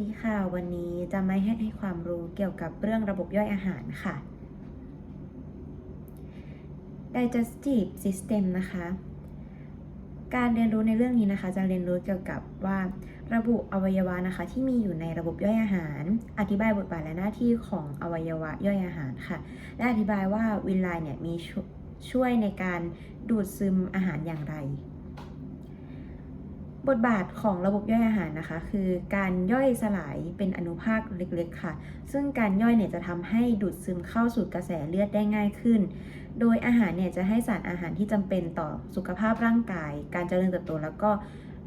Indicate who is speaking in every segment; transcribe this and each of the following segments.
Speaker 1: ดีค่ะ วันนี้จะไม่ให้ให้ความรู้เกี่ยวกับเรื่องระบบย่อยอาหารค่ะ digestive system นะคะ การเรียนรู้ในเรื่องนี้นะคะ จะเรียนรู้เกี่ยวกับว่าระบุอวัยวะนะคะ ที่มีอยู่ในระบบย่อยอาหาร อธิบายบทบาทและหน้าที่ของอวัยวะย่อยอาหารค่ะ และอธิบายว่าวิลไลเนี่ยมีช่วยช่วยในการดูดซึมอาหารอย่างไร บทบาทของระบบย่อยอาหารนะคะ คือการย่อยสลายเป็นอนุภาคเล็กๆค่ะ ซึ่งการย่อยเนี่ยจะทำให้ดูดซึมเข้าสู่กระแสเลือดได้ง่ายขึ้น โดยอาหารเนี่ยจะให้สารอาหารที่จำเป็นต่อสุขภาพร่างกาย การเจริญเติบโตแล้วก็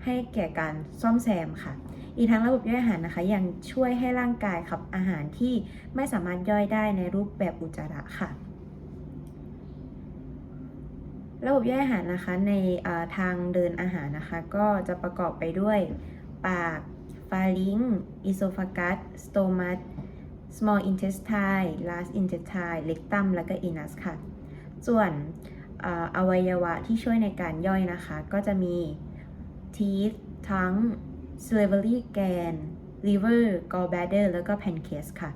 Speaker 1: ให้แก่การซ่อมแซมค่ะ อีกทั้งระบบย่อยอาหารนะคะ ยังช่วยให้ร่างกายขับอาหารที่ไม่สามารถย่อยได้ในรูปแบบอุจจาระค่ะ ระบบย่อยอาหารนะคะในาทางเดินอาหารนะคะ ก็จะประกอบไปด้วยปากฟาริงอิโซฟากัสสโตมัส small intestine large intestine rectum แล้วก็ anus ค่ะ ส่วนอ่าอวัยวะที่ช่วยในการย่อยนะคะ ก็จะมี teeth tongue salivary gland liver gallbladder แล้วก็ pancreas ค่ะ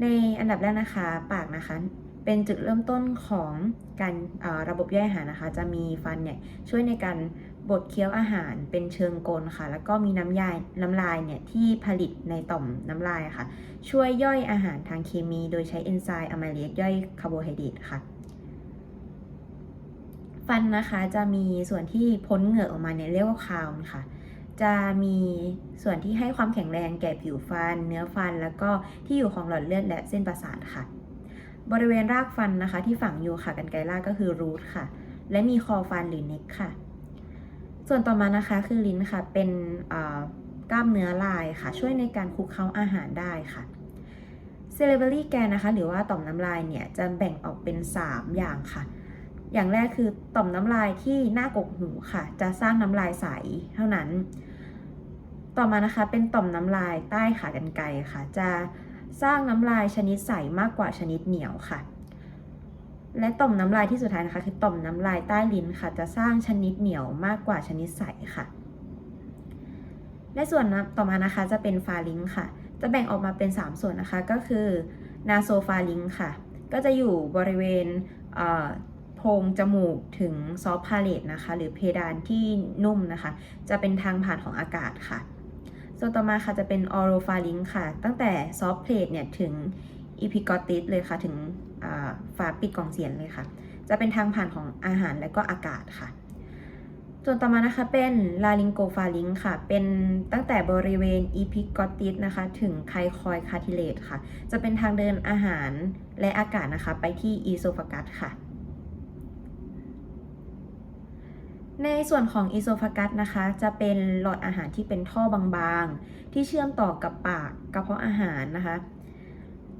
Speaker 1: ในอันดับแรกนะคะ ปากนะคะ เป็นจุดเริ่มต้นของการระบบย่อยอาหารนะคะ จะมีฟันเนี่ยช่วยในการบดเคี้ยวอาหารเป็นเชิงกลค่ะ แล้วก็มีน้ำยายน้ำลายเนี่ยที่ผลิตในต่อมน้ำลายค่ะ ช่วยย่อยอาหารทางเคมี โดยใช้เอนไซม์อะไมเลสย่อยคาร์โบไฮเดรตค่ะ ฟันนะคะจะมีส่วนที่พ้นเหงือกออกมาเนี่ยเรียกว่าคาวน์ค่ะจะมีส่วนที่ให้ความแข็งแรงแก่ผิวฟัน เนื้อฟัน แล้วก็ที่อยู่ของหลอดเลือดและเส้นประสาทค่ะ บริเวณรากฟันนะคะ ที่ฝังอยู่ค่ะกันไกรรากก็คือรูทค่ะ และมีคอฟันหรือเน็กค่ะ ส่วนต่อมานะคะคือลิ้นค่ะ เป็นกล้ามเนื้อลายค่ะ ช่วยในการคุกเคล้าอาหารได้ค่ะเซเลเบอรี่แกนนะคะ หรือว่าต่อมน้ำลายเนี่ยจะแบ่งออกเป็น 3 อย่างค่ะ อย่างแรกคือต่อมน้ำลายที่หน้ากกหูค่ะ จะสร้างน้ำลายใสเท่านั้น ต่อมานะคะเป็นต่อมน้ำลายใต้ขากรรไกรค่ะ จะ สร้างน้ำลายชนิดใสมากกว่าชนิดเหนียวค่ะ และต่อมน้ำลายที่สุดท้ายนะคะ คือต่อมน้ำลายใต้ลิ้นค่ะ จะสร้างชนิดเหนียวมากกว่าชนิดใสค่ะและส่วนต่อมานะคะจะเป็นฟาลิงค่ะ จะแบ่งออกมาเป็น 3 ส่วนนะคะ ก็คือนาโซฟาลิงค่ะ ก็จะอยู่บริเวณโพรงจมูกถึงซอฟพาเลตนะคะ หรือเพดานที่นุ่มนะคะ จะเป็นทางผ่านของอากาศค่ะ ส่วนต่อมาค่ะจะเป็นออโรฟาลิงค่ะ ตั้งแต่ซอฟเพลทเนี่ยถึงอีพิกอติสเลยค่ะ ถึงอ่าฝาปิดกล่องเสียงเลยค่ะ จะเป็นทางผ่านของอาหารและก็อากาศค่ะ ส่วนต่อมานะคะเป็นลาลิงโกฟาลิงค่ะ เป็นตั้งแต่บริเวณอีพิกอติสนะคะ ถึงไคคอยคาทิเลตค่ะ จะเป็นทางเดินอาหารและอากาศนะคะ ไปที่อีโซฟากัสค่ะ ในส่วนของอีโซฟากัสนะคะ จะเป็นหลอดอาหารที่เป็นท่อบางๆ ที่เชื่อมต่อกับปากกระเพาะอาหารนะคะ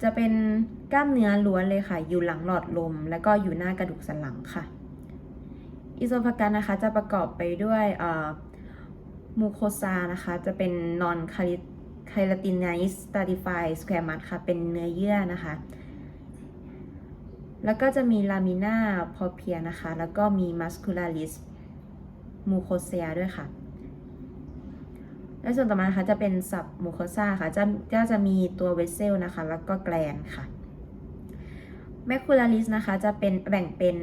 Speaker 1: จะเป็นกล้ามเนื้อล้วนเลยค่ะ อยู่หลังหลอดลม แล้วก็อยู่หน้ากระดูกสันหลังค่ะอีโซฟากัสนะคะจะประกอบไปด้วยมูโคซานะคะ จะเป็น non keratinized stratified squamous ค่ะ เป็นเนื้อเยื่อนะคะ แล้วก็จะมีลามิน่าพอเพียนะคะ แล้วก็มี muscularis มูโคเซียด้วยค่ะ และส่วนต่อมานะคะจะเป็นสับมูโคซาค่ะจะก็จะมีตัวเวสเซลนะคะ แล้วก็แกลนค่ะแมคคูลาริสนะคะจะเป็นแบ่งเป็น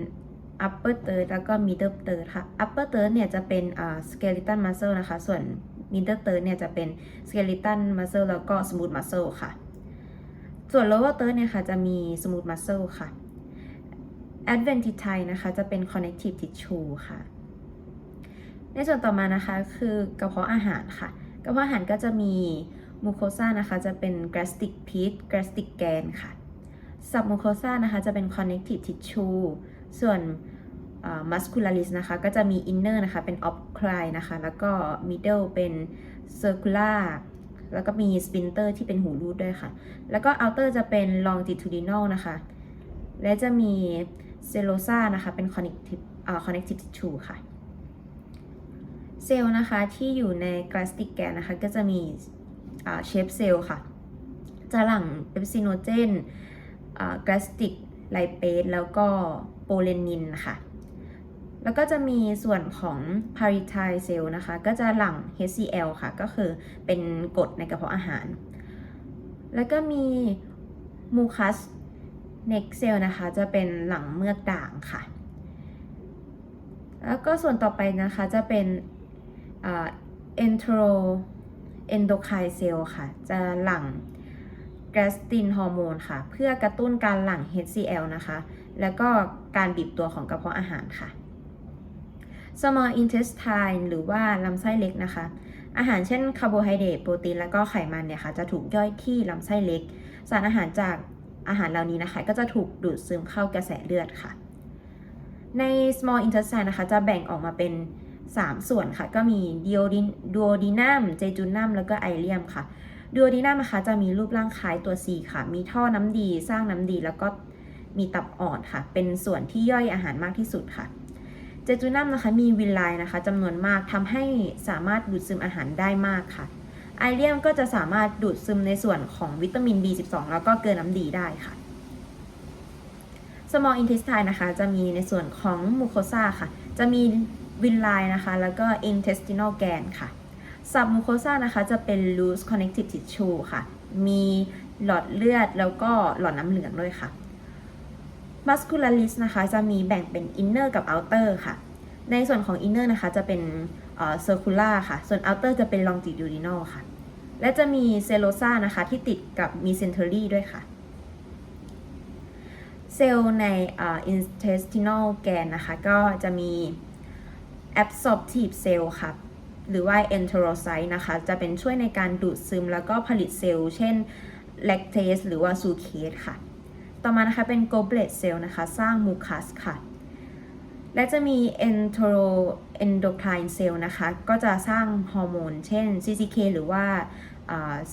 Speaker 1: upper third แล้วก็ middle third ค่ะ upper third เนี่ยจะเป็นอ่า skeletal muscle นะคะ ส่วน middle third เนี่ยจะเป็น skeletal muscle แล้วก็ smooth muscle ค่ะ ส่วน lower third เนี่ยค่ะจะมี smooth muscle ค่ะ adventitice นะคะจะเป็น connective tissue ค่ะ ในส่วนต่อมานะคะคือกระเพาะอาหารค่ะ กระเพาะอาหารก็จะมีมูโคซานะคะจะเป็น gastric pit gastric gland ค่ะ sub mucosa นะคะจะเป็น connective tissue ส่วน muscularis นะคะก็จะมี inner นะคะเป็น o b c l i นะคะแล้วก็ middle เป็น circular แล้วก็มี sphincter ที่เป็นหูรูดด้วยค่ะ แล้วก็ outer จะเป็น longitudinal นะคะ และจะมี selosa นะคะเป็น connective connective tissue ค่ะ เซลล์นะคะที่อยู่ในกราสติกแกนนะคะก็จะมีเชฟเซลล์ค่ะ จะหลั่งเปปซิโนเจนกราสติกไลเปสแล้วก็โปเลนินค่ะ แล้วก็จะมีส่วนของ p a r i t i l cell นะคะ ก็จะหลั่ง HCl ค่ะ ก็คือเป็นกรดในกระเพาะอาหาร แล้วก็มี mucus neck cell นะคะ จะเป็นหลั่งเมือกด่างค่ะ แล้วก็ส่วนต่อไปนะคะจะเป็น อ่า entero endocrine cell ค่ะ จะหลั่งกรสตินฮอร์โมนค่ะ เพื่อกระตุ้นการหลั่ง HCl นะคะ แล้วก็การบีบตัวของกระเพาะอาหารค่ะ small intestine หรือว่าลำไส้เล็กนะคะ อาหารเช่นคาร์โบไฮเดรตโปรตีน และก็ไขมันเนี่ยค่ะจะถูกย่อยที่ลำไส้เล็ก สารอาหารจากอาหารเหล่านี้นะคะ ก็จะถูกดูดซึมเข้ากระแสเลือดค่ะ ใน small intestine นะคะ จะแบ่งออกมาเป็น 3 ส่วนค่ะ ก็มี duodenum jejunum แล้วก็ ileum ค่ะดูโอดีนัมนะคะจะมีรูปร่างคล้ายตัว C ค่ะ มีท่อน้ำดี สร้างน้ำดี แล้วก็มีตับอ่อนค่ะ เป็นส่วนที่ย่อยอาหารมากที่สุดค่ะ เจจูนัมนะคะมีวิลไลน์นะคะจำนวนมากทำให้สามารถดูดซึมอาหารได้มากค่ะ ไอเลียมก็จะสามารถดูดซึมในส่วนของวิตามิน B12 แล้วก็เกลือน้ำดีได้ค่ะ small intestine นะคะ จะมีในส่วนของมูโคซาค่ะ จะมี วิลไลน์นะคะ แล้วก็ intestinal gland ค่ะ ซับมูโคซานะคะจะเป็น loose connective tissue ค่ะ มีหลอดเลือดแล้วก็หลอดน้ำเหลืองด้วยค่ะ muscularis นะคะจะมีแบ่งเป็น inner กับ outer ค่ะ ในส่วนของ inner นะคะจะเป็น circular ค่ะ ส่วน outer จะเป็น longitudinal ค่ะ และจะมี cellosa นะคะที่ติดกับ mesentery ด้วยค่ะเซลล์ในอ่อ intestinal gland นะคะ ก็จะมี absorptive cell ค่ะหรือว่า enterocyte นะคะ จะเป็นช่วยในการดูดซึมแล้วก็ผลิตเซลล์เช่น lactase หรือว่า sucrase ค่ะ ต่อมานะคะเป็น goblet cell นะคะ สร้าง mucus ค่ะ และจะมี entero endocrine cell นะคะ ก็จะสร้างฮอร์โมน เช่น CCK หรือว่า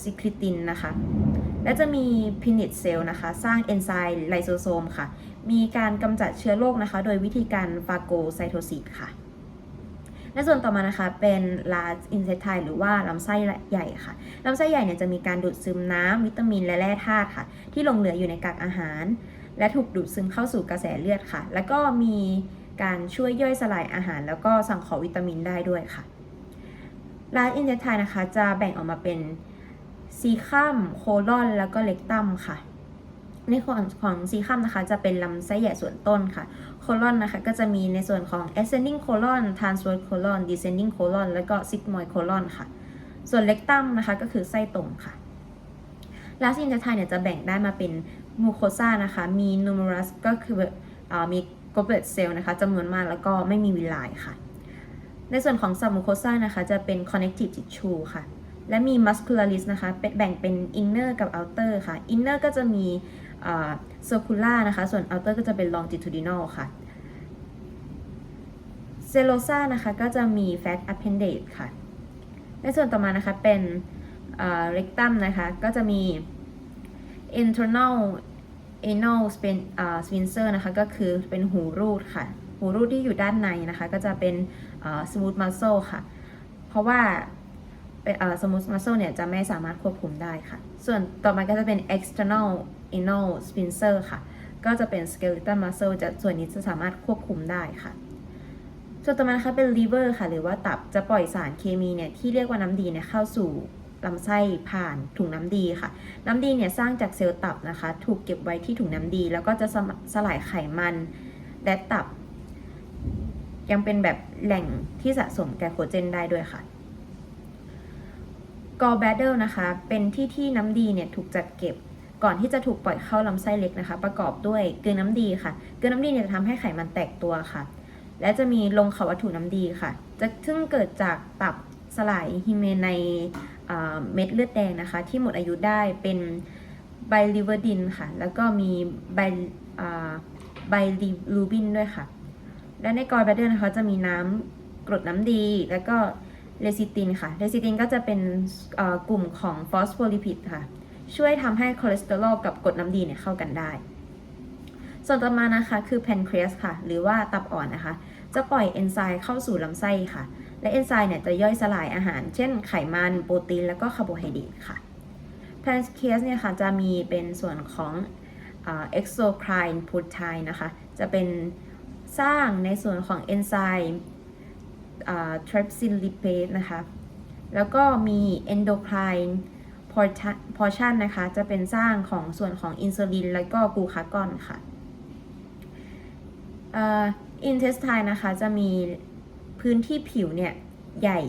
Speaker 1: ซิคลิตินนะคะ และจะมี pinit cell นะคะ สร้างเอนไซม์ไลโซโซมค่ะ มีการกำจัดเชื้อโรคนะคะ โดยวิธีการฟาโกไซโทซิสค่ะ และส่วนต่อมานะคะเป็น large intestine หรือว่าลำไส้ใหญ่ค่ะลำไส้ใหญ่เนี่ยจะมีการดูดซึมน้ำวิตามินและแร่ธาตุค่ะ ที่หลงเหลืออยู่ในกากอาหาร และถูกดูดซึมเข้าสู่กระแสเลือดค่ะ แล้วก็มีการช่วยย่อยสลายอาหาร แล้วก็สังเคราะห์วิตามินได้ด้วยค่ะ large intestine นะคะจะแบ่งออกมาเป็นซีคัมโคลอนแล้วก็เล็กตัมค่ะ ในของของซีคัมนะคะ จะเป็นลำไส้ใหญ่ส่วนต้นค่ะ โคลอนนะคะ ก็จะมีในส่วนของ ascending colon transverse colon descending colon แล้วก็ sigmoid colon ค่ะ ส่วน rectum นะคะ ก็คือไส้ตรงค่ะ last intestine เนี่ยจะแบ่งได้มาเป็น mucosa นะคะ มี numerous ก็คืออมี goblet cell นะคะจำนวนมากแล้วก็ไม่มีวิลไลค่ะ ในส่วนของ submucosa นะคะ จะเป็น connective tissue ค่ะ และมี muscularis นะคะเป็นแบ่งเป็น inner กับ outer ค่ะ inner ก็จะมี อ่า circular นะคะ ส่วน outer ก็จะเป็น longitudinal ค่ะ cellosa นะคะก็จะมี fat appendage ค่ะ ในส่วนต่อมานะคะเป็นอ่า rectum นะคะ ก็จะมี internal anal spin sphincter นะคะก็คือเป็นหูรูดค่ะ หูรูดที่อยู่ด้านในนะคะ ก็จะเป็น smooth muscle ค่ะ เพราะว่า เป็นอ่า smooth muscle เนี่ยจะไม่สามารถควบคุมได้ค่ะ ส่วนต่อมาก็จะเป็น external anal sphincter ค่ะ ก็จะเป็น skeletal muscle จะส่วนนี้จะสามารถควบคุมได้ค่ะ ส่วนต่อมานะคะเป็น liver ค่ะ หรือว่าตับจะปล่อยสารเคมีเนี่ยที่เรียกว่าน้ำดีเนี่ยเข้าสู่ลำไส้ผ่านถุงน้ำดีค่ะ น้ำดีเนี่ยสร้างจากเซลล์ตับนะคะ ถูกเก็บไว้ที่ถุงน้ำดี แล้วก็จะสสลายไขมันและตับ ยังเป็นแบบแหล่งที่สะสมแกลโคเจนได้ด้วยค่ะ กอ b บ a d d l e นะคะ เป็นที่ที่น้ำดีเนี่ยถูกจัดเก็บ ก่อนที่จะถูกปล่อยเข้าลำไส้เล็กนะคะ ประกอบด้วยเกลือน้ำดีค่ะ เกลือน้ำดีเนี่ยจะทำให้ไขมันแตกตัวค่ะ และจะมีลงเขาวัตถุน้ำดีค่ะ จะซึ่งเกิดจากตับสลายฮิเมนในเม็ดเลือดแดงนะคะ ที่หมดอายุได้เป็นไบลิเวอร์ดินค่ะ แล้วก็มีไบไบลิลูบินด้วยค่ะ และในกอร์แบดเดอร์นะคะจะมีน้ำกรดน้ำดี แล้วก็ เลซิตินค่ะ เลซิตินก็จะเป็นกลุ่มของฟอสโฟลิพิดค่ะ ช่วยทำให้คอเลสเตอรอลกับกรดน้ำดีเนี่ยเข้ากันได้ ส่วนต่อมานะคะคือแพนครีสค่ะ หรือว่าตับอ่อนนะคะ จะปล่อยเอนไซม์เข้าสู่ลำไส้ค่ะ และเอนไซม์เนี่ยจะย่อยสลายอาหาร เช่นไขมันโปรตีน แล้วก็คาร์โบไฮเดรตค่ะ แพนครีสเนี่ยค่ะจะมีเป็นส่วนของเอ็กโซไครน์โปรตีนนะคะ จะเป็นสร้างในส่วนของเอนไซม์ ทริปซินลิเปสนะคะ แล้วก็มี endocrine portion นะคะ จะเป็นสร้างของส่วนของอินซูลิน แล้วก็กลูคากอนค่ะอ่อ intestine นะคะ จะมีพื้นที่ผิวเนี่ย ใหญ่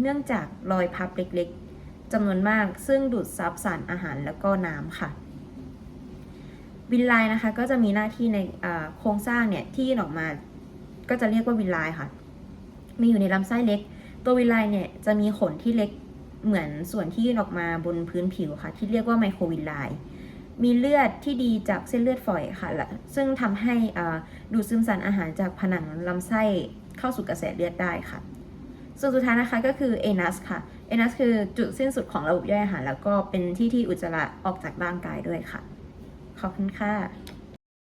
Speaker 1: เนื่องจากรอยพับเล็กๆจำนวนมาก ซึ่งดูดซับสารอาหารแล้วก็น้ำค่ะวินไลน์นะคะก็จะมีหน้าที่ในโครงสร้างเนี่ยที่ออกมา ก็จะเรียกว่าวินไลน์ค่ะ มีอยู่ในลำไส้เล็ก ตัววิไลเนี่ยจะมีขนที่เล็กเหมือนส่วนที่ยื่นออกมาบนพื้นผิวค่ะ ที่เรียกว่าไมโครวิไลมีเลือดที่ดีจากเส้นเลือดฝอยค่ะละซึ่งทำให้อ่าดูดซึมสารอาหารจากผนังลำไส้เข้าสู่กระแสเลือดได้ค่ะ ส่วนสุดท้ายนะคะก็คือเอนัสค่ะเอนัสคือจุดสิ้นสุดของระบบย่อยอาหารแล้วก็เป็นที่ที่อุจจาระออกจากร่างกายด้วยค่ะ ขอบคุณค่ะ